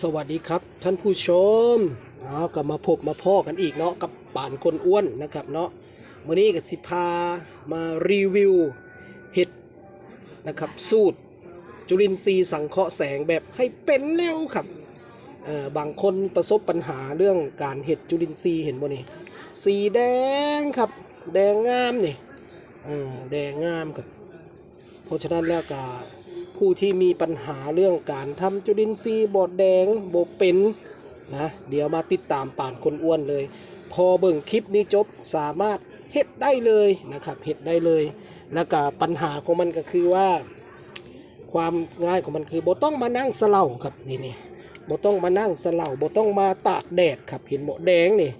สวัสดีครับท่านผู้ชมเอากลับมาพบมาพ่อกันอีกเนาะกับป่านคนอ้วนนะครับเนาะวันนี้ก็สิพามารีวิวเห็ดนะครับสูตร จุลินทรีย์สังเคราะห์แสงแบบให้เป็นเร็วครับบางคนประสบปัญหาเรื่องการเห็ดจุลินทรีย์เห็นบ่นี่สีแดงครับ แดงงามนี่เออแดงงามครับเพราะฉะนั้นแล้วก็ ผู้ที่มีปัญหาเรื่องการทำจุลินทรีย์บดแดงบดเป็นนะเดี๋ยวมาติดตามป่านคนอ้วนเลย พอเบิ่งคลิปนี้จบสามารถเฮ็ดได้เลยนะครับเฮ็ดได้เลย แล้วก็ปัญหาของมันก็คือว่า ความง่ายของมันคือบ่ต้องมานั่งสเล่าครับนี่นี่บต้องมานั่งสเล่าบ่ต้องมาตากแดดครับเห็นบ่แดงนี่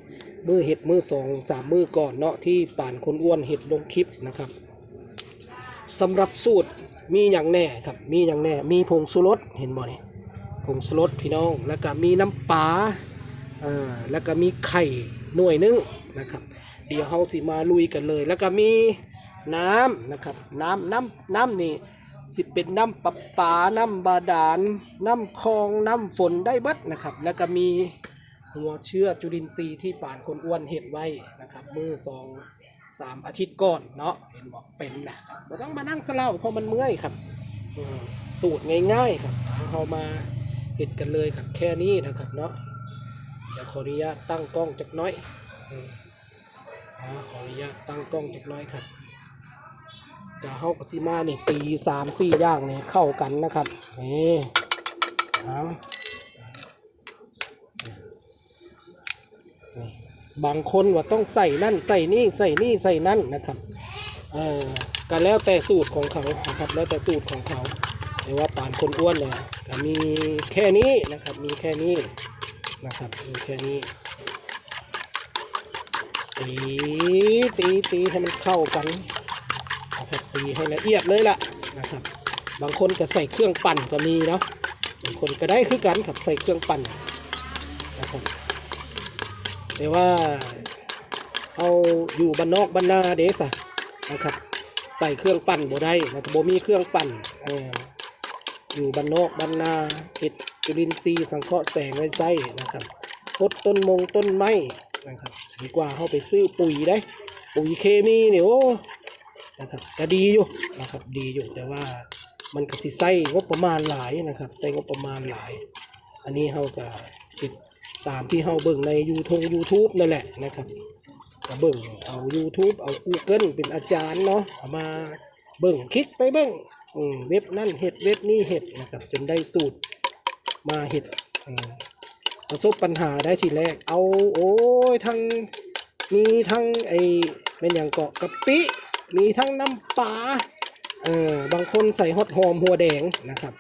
มือเห็ดมือสองสามมือก่อนเนาะที่ป่านคนอ้วนเห็ดลงคลิปนะครับสำหรับสูตร มีอย่างแน่ครับมีอย่างแน่ มีผงสุรสเห็นบ่เนี่ยผงสุรสพี่น้องแล้วก็มีน้ำปลาอ่าแล้วก็มีไข่หน่วยนึงนะครับ เดี๋ยวเฮาสิมาลุยกันเลย แล้วก็มีน้ำนะครับน้ำน้ำน้ำนี่สิเป็นน้ำประปา น้ำบาดาล น้ำคลอง น้ำฝนได้เบิดนะครับ แล้วก็มีหัวเชื้อจุลินทรีย์ที่ป่านคนอ้วนเห็ดไว้นะครับมือสอง สามอาทิตย์ก่อนเนาะเห็นบอกเป็นนะครับเราต้องมานั่งสเล่าเพราะมันเมื่อยครับสูตรง่าย ๆ ครับเอามาเห็ดกันเลยครับแค่นี้นะครับเนาะเดี๋ยวขออนุญาตตั้งกล้องจักน้อยขออนุญาตตั้งกล้องจักน้อยครับเดี๋ยวเฮากับซิมาเนี่ยตีสามสี่ย่างเนี่ยเข้ากันนะครับนี่เอา บางคนว่าต้องใส่นั่นใส่นี่ใส่นี่ใส่นั่นนะครับเออก็แล้วแต่สูตรของเขานะครับแล้วแต่สูตรของเขาแต่ว่าป่านคนอ้วนเนี่ยก็มีแค่นี้นะครับมีแค่นี้นะครับมีแค่นี้ตีตีตีให้มันเข้ากันนะครับตีให้ละเอียดเลยล่ะนะครับ บางคนก็ใส่เครื่องปั่นก็มีเนาะบางคนก็ได้คือกันครับใส่เครื่องปั่นนะครับ แต่ว่าเอาอยู่บ้านนอกบ้านนาเดสะนะครับใส่เครื่องปั่นบ่ได้นะครับบ่มีเครื่องปั่นอออยู่บ้านนอกบ้านนาเห็ดจุลินทรีย์สังเคราะห์แสงไว้ใส่นะครับพดต้นมงต้นไม้นะครับดีกว่าเข้าไปซื้อปุ๋ยได้ ปุ๋ยเคมีเนี่ยโอ้นะครับก็ดีอยู่นะครับดีอยู่แต่ว่ามันก็สิใส่งบประมาณหลายนะครับใส่งบประมาณหลาย อันนี้เขาก็ติด ตามที่เขาเบิ่งใน YouTube YouTube นั่นแหละนะครับก็เบิ่งเอา YouTube เอา Google เป็นอาจารย์เนาะเอามาเบิ่งคลิกไปเบิ่งเว็บนั่นเห็ดเว็บนี้เห็ดนะครับ จนได้สูตรมาเห็ดอืมประสบปัญหาได้ทีแรก เอาโอ้ยทั้งมีทั้งไอเป็นอย่างเกาะกะปิ มีทั้งน้ำปลาเออบางคนใส่ฮอตหอมหัวแดงนะครับ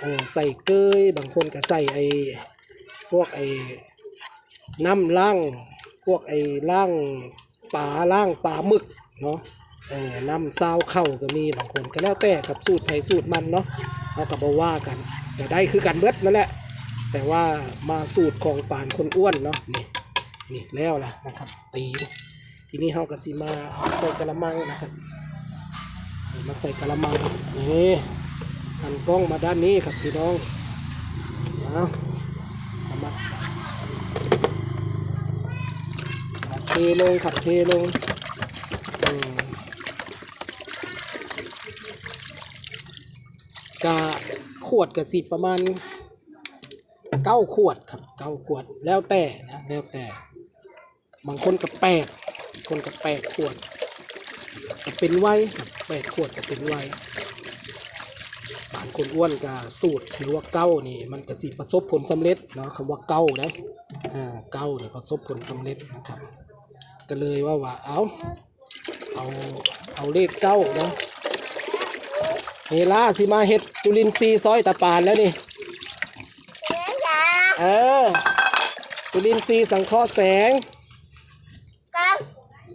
เออใส่เกยบางคนก็ใส่ไอ พวกไอ้น้ำล่างพวกไอ้ล่างปลาล่างปลาหมึกเนาะเออน้ำซาวเข้าก็มีบางคนก็แล้วแต่ครับสูตรไผสูตรมันเนาะเอากับาว่ากันแต่ได้คือกันเบิดนั่นแหละ แต่ว่ามาสูตรของป่านคนอ้วนเนาะนี่นี่แล้วล่ะนะครับ ตีทีนี้เฮาก็สิมาใส่กระมังนะครับมาใส่กระมังนี่หันกล้องมาด้านนี้ครับพี่น้องเอามา เทลงครับเทลงกะขวดกับสิประมาณเก้าขวดครับเก้าขวดแล้วแต่นะแล้วแต่ บางคนกับแปดคนกับแปดขวดก็เป็นไว้แปดขวดก็เป็นไว้บางคนอ้วนกับสูตรหรือว่าเก้านี่ มันก็สิประสบผลสำเร็จเนาะคำว่าเก้าได้อ่าเก้าเนี่ยประสบผลสำเร็จนะครับ ก็เลยว่าว่าเอาเอาเอาเลขเก้าเนาะเฮล่าสิมาเฮ็ดจุลินทรีย์ซอยตะปานแล้วนี่เออจุลินทรีย์สังเคราะห์แสง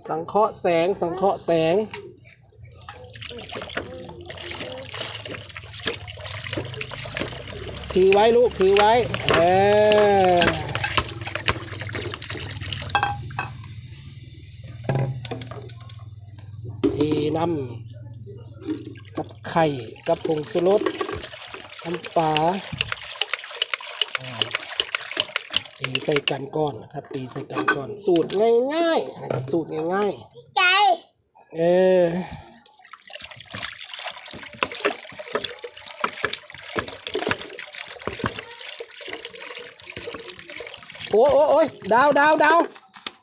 สังเคราะห์แสงสังเคราะห์แสงถือไว้ลูกถือไว้เออที น้ำกับไข่กับผงชูรสน้ำปลาอ่าตีใส่กันก่อนนะครับ ตีใส่กันก่อน สูตรง่ายๆนะครับสูตรง่ายใจๆเออโอ้โอ้โอ้ยดาวดาวดาว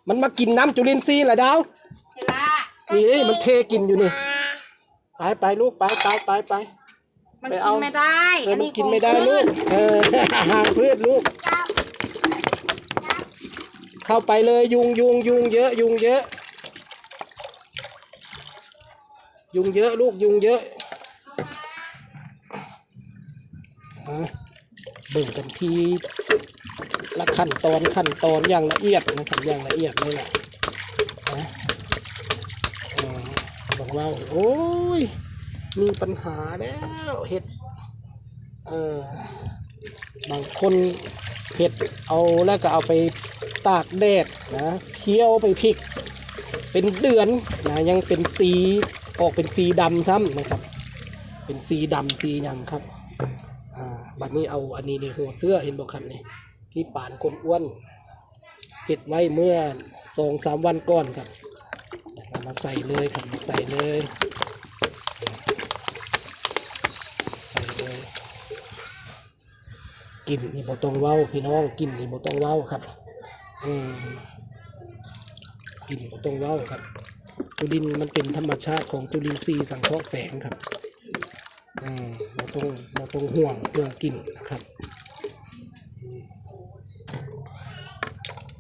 มันมากินน้ำจุลินทรีย์เหรอดาวเฮล่า นี่นี่มันเทกินอยู่นี่ ไปไปลูกไปไปไปไป มันไปกิเอา นไม่ได้เออมันนี้กินไม่ได้ของลูพืกชเออ อาหารพืชลูก เข้าไปเลยยุงยุงยุงเยอะ ยุงเยอะ ยุงเยอะลูกยุงเยอะอะเบิ่งกันทีละขั้นตอนขั้นตอนอย่างละเอียดนะครับอย่างละเอียดเลยแหละนะอ่า บอกว่าโอ้ย มีปัญหาแล้วเห็ด เออบางคนเห็ดเอาแล้วก็เอาไปตากแดดนะเคี่ยวไปพริก เป็นเดือนนะยังเป็นสีออกเป็นสีดำซ้ำนะครับ เป็นสีดำสียังครับอ่าบัดนี้เอาอันนี้ในหัวเสื้อเห็นบอกครับนี่ที่ป่านคนอ้วนเก็บไว้เมื่อสองสามวันก่อนครับ มาใส่เลยครับมาใส่เลย ใส่เลยกินนี่บ่ต้องเว้าพี่น้องกินนี่บ่ต้องเว้าครับ อืมกินบ่ต้องเว้าครับจุลินทร์มันเป็นธรรมชาติของจุลินทรีย์สังเคราะห์แสงครับ อืมบ่ต้องบ่ต้องห่วงเรื่องกินนะครับ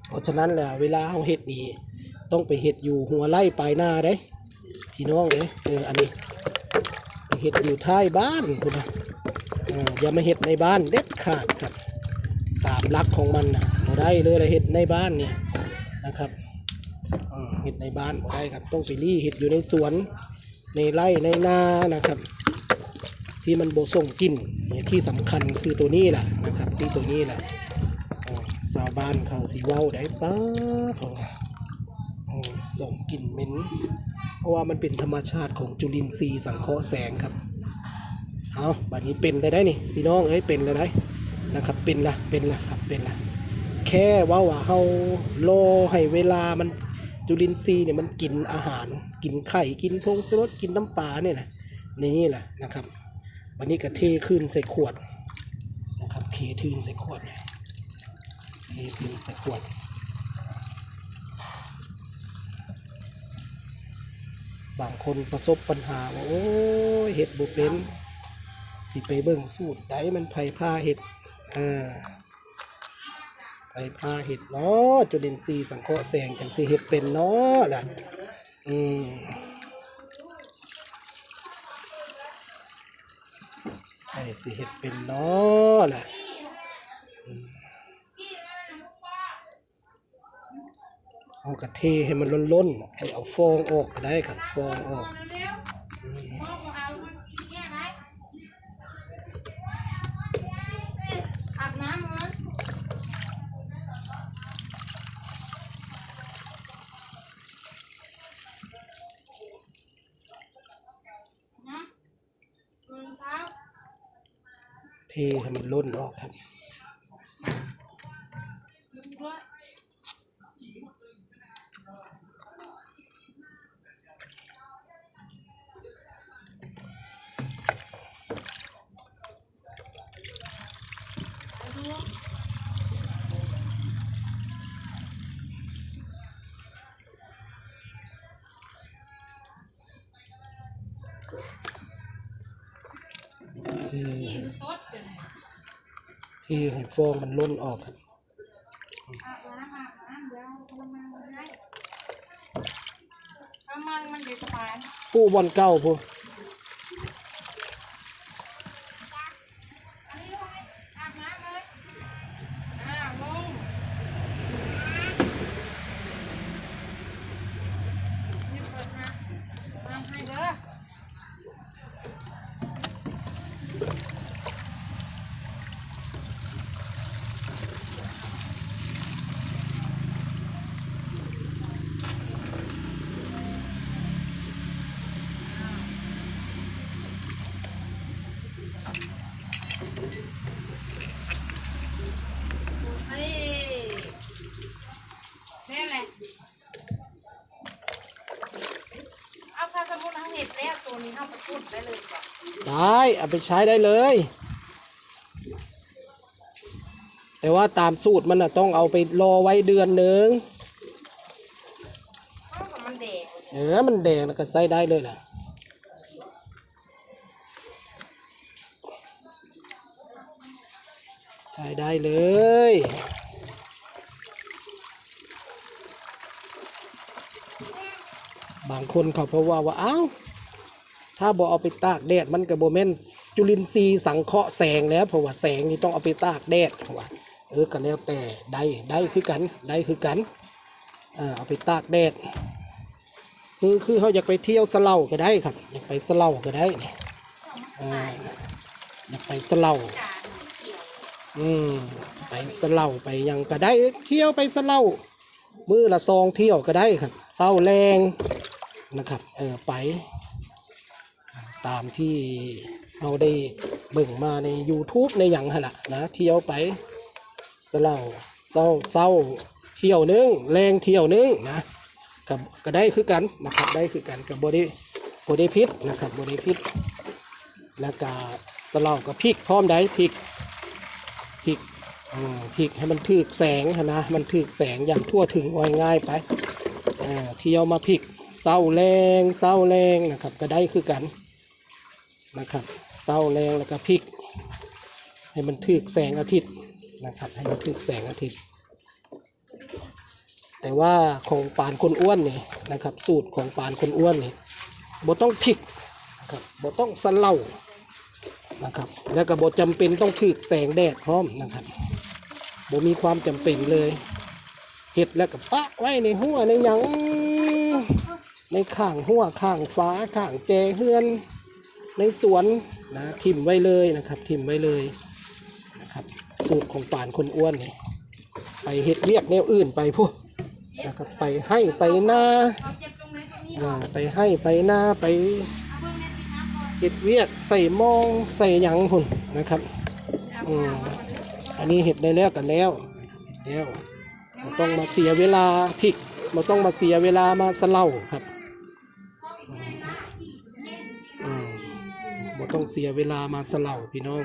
เพราะฉะนั้นแหละเวลาเฮาเฮ็ดนี่ ต้องไปเฮ็ดอยู่หัวไร่ปลายนาเด้พี่น้องเด้เอออันนี้เห็ดอยู่ท้ายบ้านคุณนะอย่ามาเห็ดในบ้านเด็ดขาดครับ ตามลักของมันนะบ่ได้เลยละเห็ดในบ้านนี่นะครับเห็ดในบ้านได้ครับต้องไปรีเห็ดอยู่ในสวนในไร่ในนานะครับ ที่มันโบส่งกินเนี่ยที่สำคัญคือตัวนี้แหละนะครับที่ตัวนี้แหละชาวบ้านเขาสีว้าวได้ป้าดโอ้เออ ส่งกลิ่นเหม็นเพราะว่ามันเป็นธรรมชาติของจุลินทรีย์สังเคราะห์แสงครับเอาบัดนี้เป็นได้ได้นี่พี่น้องเอ้ยเป็นเลยได้นะครับเป็นละเป็นละครับเป็นละแค่ว่าว่าเฮารอให้เวลามันจุลินทรีย์เนี่ยมันกินอาหารกินไข่กินพงสรสกินน้ำปลาเนี่ยนะนี่แหละนะครับวันนี้ก็เทขึ้นใส่ขวดนะครับเททืนใส่ขวดเททืนใส่ขวด บางคนประสบปัญหาว่าโอ้ยเห็ดบุเป็นสิไปเบิ่งสูตรใดมันไผ่ผ้าเห็ดอ่าไผ่ผ้าเห็ดเนาะจุลินทรีย์สังเคราะห์แสงจังสิเห็ดเป็นเนาะล่ะอืมไอ้สิเห็ดเป็นเนาะล่ะอืม เอากระเทให้มันล้นๆให้เอาฟองออกก็ได้ครับฟองออกอาบน้ำมั้ยนะรองเท้าเทให้มันล้นออกครับ เทสดเดี๋ยวนี้เทให้ฟองมันล้นออกครับอาบน้ำอาบน้ำเดี๋ยวกระมังมันให้กระมังมันเด็กตายผู้บอลเก้ ละเอาข้าสมมติเราเห็ดแล้วตัวนี้เข้าไปพูดได้เลยก่อนได้เอาไปใช้ได้เลย แต่ว่าตามสูตรมันนะต้องเอาไปรอไว้เดือนหนึ่งเงเออมันแดงแล้วก็ใส่ได้เลยล่ะ ใช้ได้เลย บางคนเขาเพราะว่าว่าอ้าวถ้าบอเอาไปตากแดดมันกับโบแมนจุลินทรีย์สังเคราะห์แสงแล้วเพราะว่าแสงนี่ต้องเอาไปตากแดดเพราะว่าเออก็แล้วแต่ได้ได้คือกันได้คือกันอ่าเอาไปตากแดดคือคือเขาอยากไปเที่ยวสเลาก็ได้ครับ อยากไปสเลาก็ได้นี่อ่าอยากไปสเลาจาอืมไปสเหลาไปยังก็ได้เที่ยวไปสเหลามือละซองเที่ยวก็ได้ครับเศร้าแรง นะครับเออไป ตามที่เราได้เบิ่งมาใน YouTube ในอย่างหนละนะเที่ยวไปสเหลาเศร้าเศร้าเที่ยวนึงแรงเที่ยวนึงนะกับก็ได้คือกันนะครับได้คือกันกับบริบริพิษนะครับบริพิษแล้วก็สลับกับพริกพร้อมได้พริกพริกพริกให้มันถึกแสงนะมันถึกแสงอย่างทั่วถึงว่าง่ายไปเที่ยวมาพริก เศร้าแรงเศร้าแรงนะครับก็ได้คือกันนะครับเศร้าแรงแล้วก็พริก ให้มันถึกแสงอาทิตย์นะครับให้มันถึกแสงอาทิตย์ แต่ว่าของปานคนอ้วนนี่นะครับสูตรของปานคนอ้วนนี่บ่ต้องพริกนะครับบ่ต้องสเล่านะครับแล้วก็บ่จำเป็นต้องถึกแสงแดดพร้อมนะครับบ่มีความจำเป็นเลยเห็ดแล้วก็ปะไว้ในหัวในหยัง ในข้างหัวข้างฟ้าข้างแจเฮือน ในสวนนะทิ่มไว้เลยนะครับ ทิ่มไว้เลยนะครับสูตรของป่านคนอ้วนนี่ไปเห็ดเวียกแนวอื่นไปพวกนะครับไปให้ไปหน้าไปให้ไปหน้าไปเห็ดเวียกใส่มองใส่หยังพุ่นนะครับอืมอันนี้เห็ดได้แล้วกันแล้วแล้วต้องมาเสียเวลาพริกเราต้องมาเสียเวลามาสเล่าครับ ต้องเสียเวลามาสเล่าพี่น้อง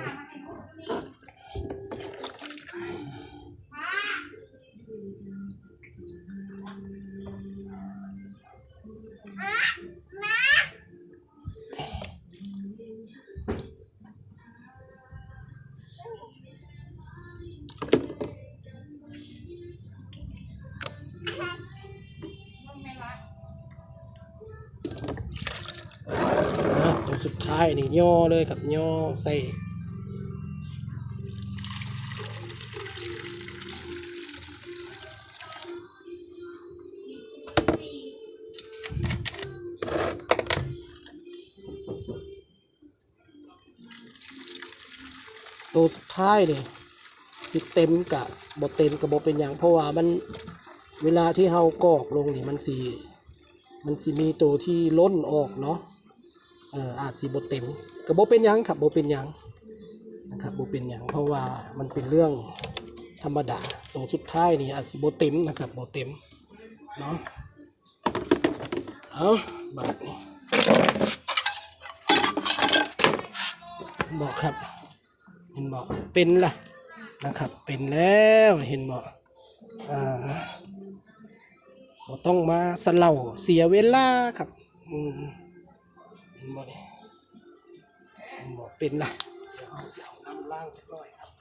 สุดท้ายนี่ย่อเลยครับย่อใส่ตัวสุดท้ายนี่สิเต็มกะบ่เต็มกะบ่เป็นอย่างเพราะว่ามันเวลาที่เฮากอกลงนี่มันสีมันสิมีตัวที่ล้นออกเนาะ เอ่ออาจสิบ่เต็มกะบ่เป็นหยังครับบ่เป็นหยังนะครับบ่เป็นหยังเพราะว่ามันเป็นเรื่องธรรมดาตัวสุดท้ายนี่อาจสิบ่เต็มนะครับบ่เต็มเนาะเอาบาดนี้บอกครับ เห็นบอกเป็นล่ะนะครับ เป็นแล้วเห็นบอกอ่าบ่ต้องมาสเล่าเสียเวลาครับ อืม บอกนี่เห็นบอกเป็นล่ะเดี๋ยวเอาเสียเอาน้ำล้างจักหน่อยครับ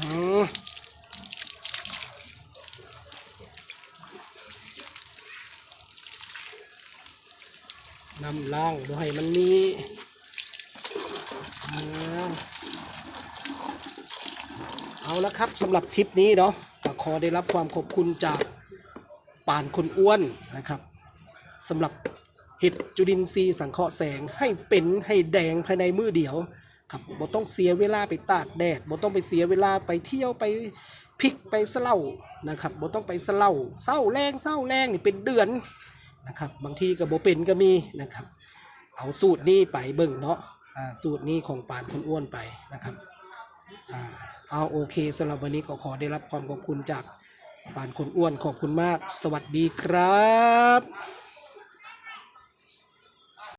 อืมนำล่างบ่ให้มันมีอ่าเอา ละครับสำหรับทริปนี้เนาะก็ขอได้รับความขอบคุณจากป่านคนอ้วนนะครับสำหรับเห็ดจุลินทรีย์สังเคราะห์แสงให้เป็นให้แดงภายในมือเดียวครับบ่ต้องเสียเวลาไปตากแดดบ่ต้องไปเสียเวลาไปเที่ยวไปพลิกไปสเล่านะครับบ่ต้องไปสเล่าเศร้าแรงเศร้าแรงนี่เป็นเดือนนะครับ บางทีก็บ่เป็นก็มีนะครับ เอาสูตรนี้ไปเบิ่งเนาะอ่าสูตรนี้ของปานคนอ้วนไปนะครับอ่า เอาโอเคสำหรับวันนี้ก็ขอได้รับความขอบคุณจากป่านคนอ้วนขอบคุณมาก สวัสดีครับ